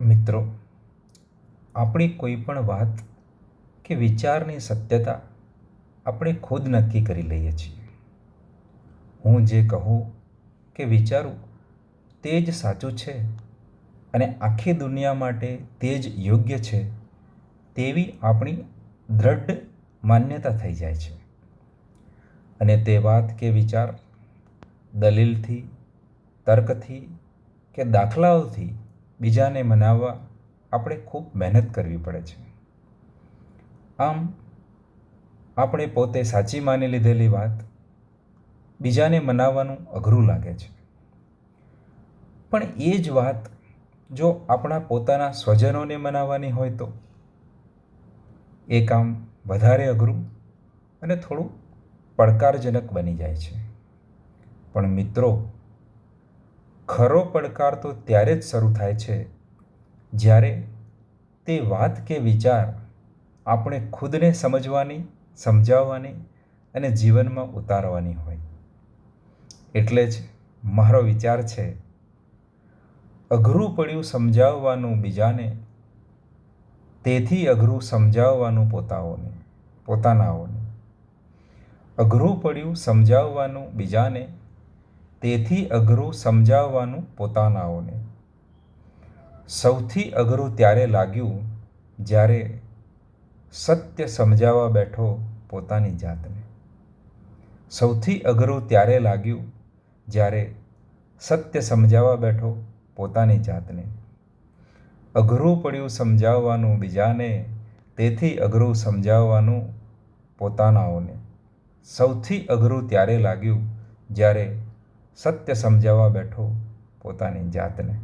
મિત્રો, આપણી કોઈ પણ વાત કે વિચારની સત્યતા આપણે ખુદ નક્કી કરી લઈએ છીએ. હું જે કહું કે વિચારું તે જ સાચું છે અને આખી દુનિયા માટે તે જ યોગ્ય છે તેવી આપણી દૃઢ માન્યતા થઈ જાય છે. અને તે વાત કે વિચાર દલીલથી, તર્કથી કે દાખલાઓથી બીજાને મનાવવા આપણે ખૂબ મહેનત કરવી પડે છે. આમ, આપણે પોતે સાચી માની લીધેલી વાત બીજાને મનાવવાનું અઘરું લાગે છે. પણ એ જ વાત જો આપણા પોતાના સ્વજનોને મનાવવાની હોય તો? એ કામ વધારે અઘરું અને થોડું પડકારજનક બની જાય છે. પણ મિત્રો ખરો પડકાર તો ત્યારે જ શરૂ થાય છે, જ્યારે તે વાત કે વિચાર આપણે ખુદને સમજવાની, સમજાવવાની અને જીવનમાં ઉતારવાની હોય. એટલે જ મારો વિચાર છે, અઘરું પડ્યું સમજાવવાનું બીજાને, તેથી અઘરું સમજાવવાનું પોતાઓને, પોતાનાઓને. અઘરું પડ્યું સમજાવવાનું બીજાને તેથી અઘરું સમજાવવાનું પોતાનાઓને સૌથી અઘરું ત્યારે લાગ્યું જ્યારે સત્ય સમજાવવા બેઠો પોતાની જાતને. સૌથી અઘરું ત્યારે લાગ્યું જ્યારે સત્ય સમજાવવા બેઠો પોતાની જાતને. અઘરું પડ્યું સમજાવવાનું બીજાને, તેથી અઘરું સમજાવવાનું પોતાનાઓને સૌથી અઘરું ત્યારે લાગ્યું જ્યારે સત્ય સમજાવવા બેઠો પોતાની જાતને.